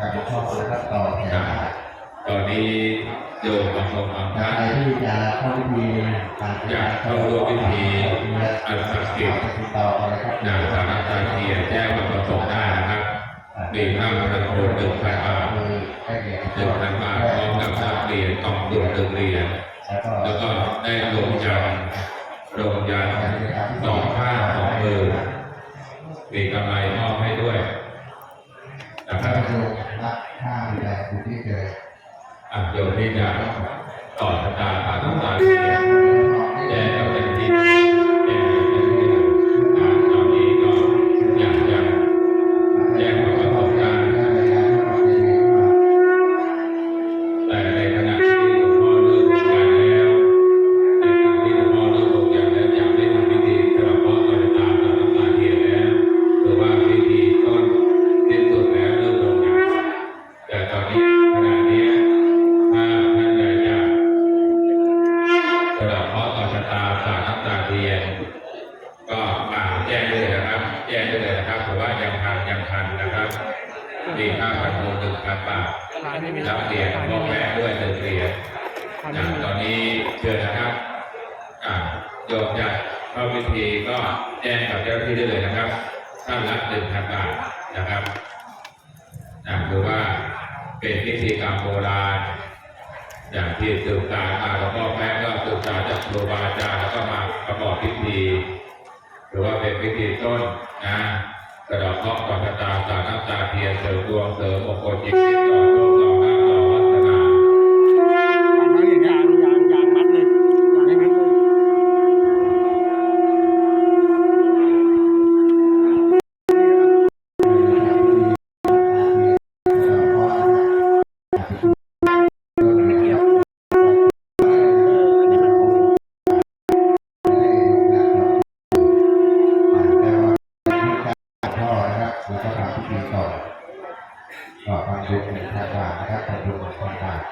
กับหลวงพ่อนะครับต่อแถวตอนนี้โยมบางคนบางท่านที่จะเข้าพิธีการอยากเข้าร่วมพิธีอันศักดิ์สิทธิ์ต่อไรครับนางสารตาเทียนแจ้งมาประสงค์ได้นะครับมีค่งห้าประโคนหนึ่งพันบาทคือได้แก่หนึ่งพันบาทพร้อมกับนักเรียนกองดุลหนึ่งเรียญแล้วก็แล้วก็ได้ลงยันลงยันสองข้างสองมือมีกำไร โยมที่จะต่อชะตาผ่าต้องตาย แจ้งได้เลยนะครับ แจ้งได้เลยนะครับเพราะว่ายังทันยังทันนะครับมีค่าพันโลหนึ่งพันบาทรับเหรียญพ่อแม่ด้วยหนึ่งเหรียญนะตอนนี้เชิญนะครับอ่าโยมจะเข้าพิธีก็แจ้งกับเจ้าหน้าที่ได้เลยนะครับท่านละหนึ่งพันบาทนะครับนะหรือว่าเป็นพิธีกรรมโบราณอย่างที่สืบสานมาแล้วก็แม่ก็สืบสานจากครูบาอาจารย์แล้วก็มาประกอบพิธี หรือว่าเป็นวิธีต้นนะกระดอกเคราะกับตาตาน้ำตาเทียนเสริมดวงเสริมมงคลจิตติดต่อ คหนึ่งพันบานะครับทางยุคหนึ่งพันบาท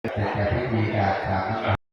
แต่แต่พิธีการทำต่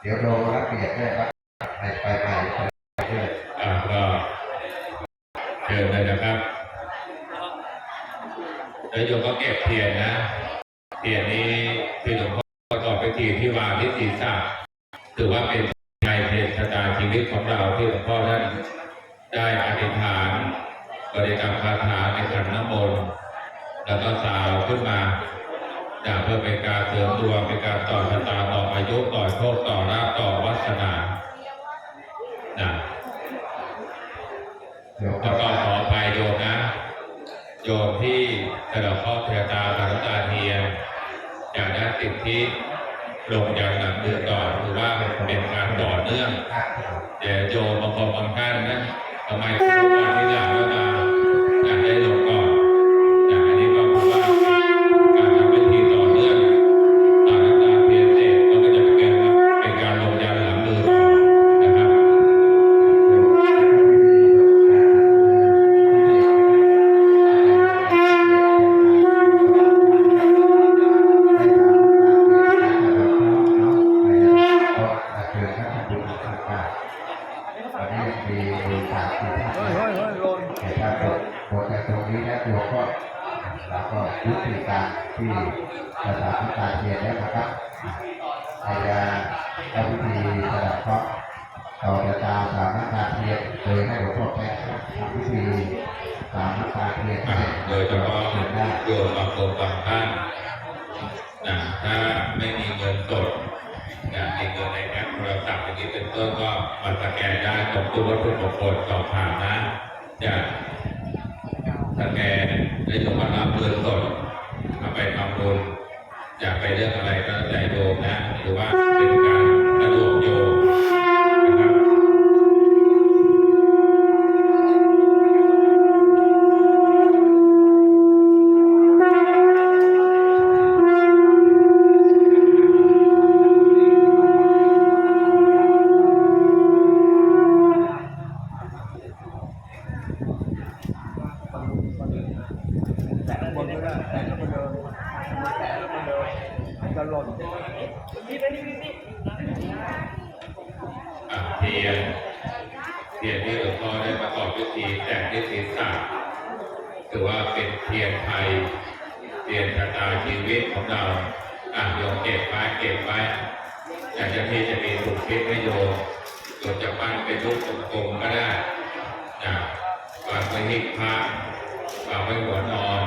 เดี๋ยวโดนรับเกียรติด้ครับไปไปไปไปด้วยอ่าก็เชิญเลยนะครับแล้วโยมก็เก็บเทียนนะเทียนนี้ที่หลวงพ่อประกอบพิธีที่วางที่ศีรษะถือว่าเป็นในเพศชะตาชีวิตของเราที่หลวงพ่อท่านได้อธิษฐานบริกรรมคาถาในขันน้ำมนต์แล้วก็สาวขึ้นมา จากเพื่อเป็นการเสริมดวงเป็นการต่อชะตาต่ออายุต่อโชคต่อราภต่อวัฒนานะแล้วก็ขออภัยโยมนะ โยมที่สลับข้อเทตาสารตาเทียนอยากได้สิ่งที่ลงอย่างหนักมือก่อนหรือว่าเป็นการต่อเนื่องเดี๋ยวโยมบางคนบางท่านนะทำไมทุกวันที่หลัง ก็เราก็ยุติการที่ภาษาพิตาเทียนแล้วนะครับใครจะเอาพิธีสลับเคราะห์ต่อจะตามสามนาทีเทียนโดยให้หลวงพ่อแป๊ะทำพิธีสามน้ำตาเทียนโดยเฉพาะโยมบางคนบางท่านนะถ้าไม่มีเงินสดนะมีเงินในแอปโทรศัพท์อย่างนี้เป็นต้นก็มาสแกนได้ตรงตู้วัตถุมงคลสอบถามนะจะ สแกนได้โยมมารับเงินสดเอาไปทำบุญจะไปเรื่องอะไรก็ใส่โยมนะหรือว่าเป็นการ ข้างบนก็ได้แต่ข้างบนเดินแต่ข้างบนเดินมันจะหล่นเทียนเทียนที่หลวงพ่อได้ประกอบพิธีแต่งที่ศีรษะถือว่าเป็นเทียนไทยเทียนชะตาชีวิตของเราอะโยมเก็บไว้เก็บไว้อยากจะที่จะมีถุงพิษให้โยมโยมจะปั้นเป็นรูปกลมๆก็ได้นะวางไว้ที่พระวางไว้หัวนอน